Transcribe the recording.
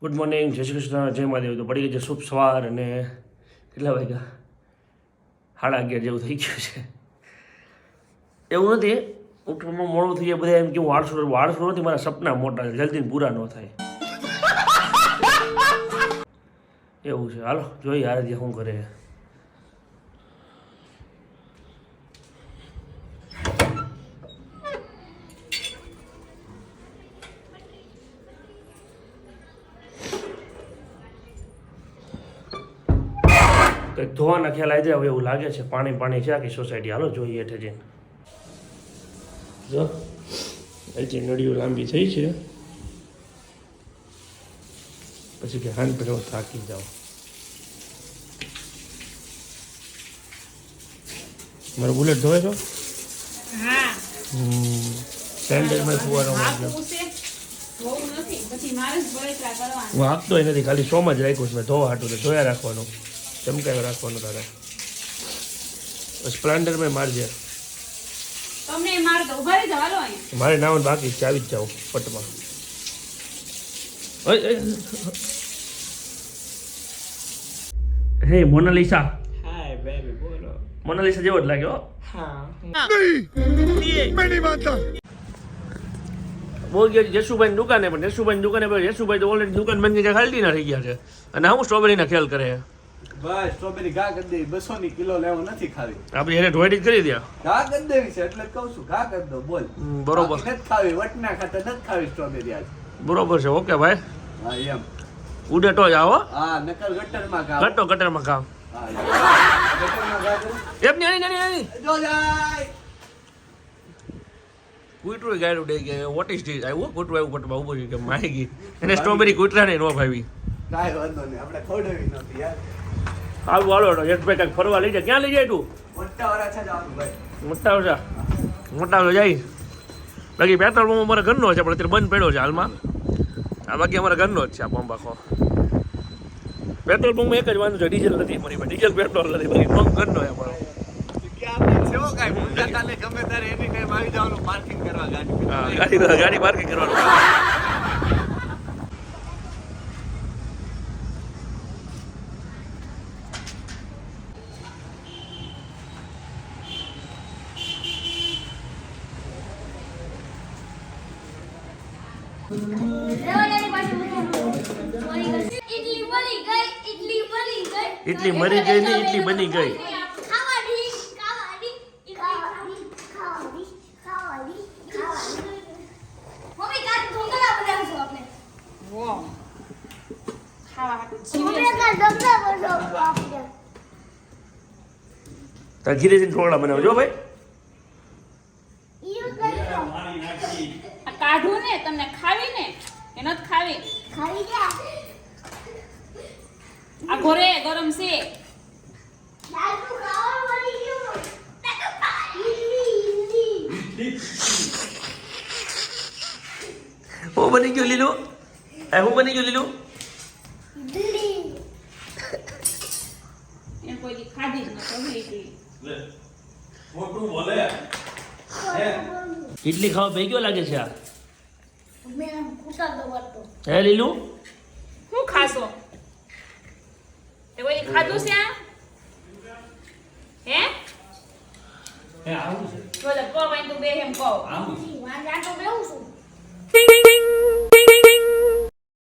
Good morning જય શ્રી કૃષ્ણ જય મહાદેવ. તો પડી ગઈ છે શુભ સવાર અને કેટલા વાગ્યા? સાડા અગિયાર જેવું થઈ ગયું છે. એવું નથી ઉઠવામાં મોડું થઈ જાય બધા એમ કે હું આળસુ આળસુ નથી મારા સપના મોટા છે જલ્દી પૂરા ન થાય. એવું છે. હાલો જોઈએ આરતી શું કરે. કંઈક ધોવાના ખ્યાલ આવી જાય એવું લાગે છે. પાણી પાણી છે આખી સોસાયટી હાલો જોઈએ હેઠે જઈને. જો અહીંથી નળીઓ લાંબી થઈ છે. પછી કે હાન પેલો થાકી જાઓ. મારો બુલેટ ધોવે છો? હા. સેન્ડલમાં ફુવારો હા આપતો નથી ખાલી સોમાં જ રાખ્યું છે. મેં ધોવા હાટું તો ધોયા રાખવાનું. ચમકાવી રાખવાનો તારે. સ્પ્લેન્ડર સ્પ્લેન્ડરમાં મારજે માર નાવાનું બાકી ચાવી જ જાઓ પટમાં. હે મોનાલિસા. હાય બેબી બોલો. મોનાલિસા જેવો જ લાગ્યો હો. હા. બહુ ગયા યશુભાઈ દુકાને પણ યશુભાઈ દુકાને યશુભાઈ તો ઓલરેડી દુકાન બંધ ખાલી ના થઈ ગયા છે. અને હું સ્ટ્રોબેરીના ખ્યાલ કરે. છે બસ સ્ટ્રોબેરી ઘા કરી દેવી. બસો ની કિલો લેવો નથી ખાવી. આપણે એને ઢોળી કરી દે. ઘા કરી દેવી છે એટલે કહું છું ઘા કરી દો બોલ. બરોબર. નથી ખાવી વટના ખાતે નથી ખાવી સ્ટ્રોબેરી આજ. બરોબર છે ઓકે ભાઈ. હા એમ. ઉડે તો જ આવો. હા નકર ગટરમાં ઘા. કટો કટરમાં કામ ગટરમાં ઘા કરું. એમ નાની નાની નાની જો જાય. કૂતરું ગાયરું ડે કે વોટ ઇઝ ધીસ આવ્યું કૂતરું આવ્યું ઊભું કે મારી ગઈ. એને સ્ટ્રોબેરી કૂતરાને નો ભાવી. કાંઈ વાંધો નહીં આપણે ખવડાવી નથી યાર હાલ વાળો યશભાઈ કાંઈક ફરવા લઈ જાય ક્યાં લઈ જાય તું મોટા ઓછા છે મોટા ઓછા જાય બાકી પેટ્રોલ પંપ અમારા ઘરનો છે પણ અત્યારે બંધ પડ્યો છે હાલમાં આ બાકી અમારા ઘરનો જ છે આ પંપ આખો પેટ્રોલ પંપ એક જ વાંધો છે ડીઝલ નથી મારી પાસે ડીઝલ પેટ્રોલ નથી બાકી પંપ ઘરનો છે અમારો ગાડી પાર્કિંગ છે હો કાંઈ ભૂલતા તાલે ગમે ત્યારે એની ટાઈમ આવી જવાનું પાર્કિંગ કરવા ગાડી હા, ગાડી ગાડી પાર્કિંગ કરવાનું ઇડલી બની ગઈ ઇડલી બની ગઈ ઇડલી મરી ગઈ ને ઇડલી બની ગઈ ખાવાની ખાવાની ખાવાની ખાવાની ખાવાની ખાવાની મમ્મી કાલ ઢોકળા બનાવશું આપણે વાહ ખાવા હાટું મરી ગઈ ને ઢોકળા બની ગઈ તાર ઘીરે જઈને ઢોકળા બનાવજો ભાઈ ઈ કરી આ કાઢું ને તમને ખાવી ને નથી ખાવી ખાવી આ ઘોરે ગરમ છે. હું બની ગયું લીલું? એ હું બની ગયું લીલું? ઇડલી એને કોઈ દી ખાધી જ નથી એટલી. ઇડલી ખાવા ભેગ્યો લાગે છે આ? હે લીલું? હું ખાશો? એ કોઈ ખાધું છે હે? હે બોલે કો ભાઈ તું બે એમ કહો. આવું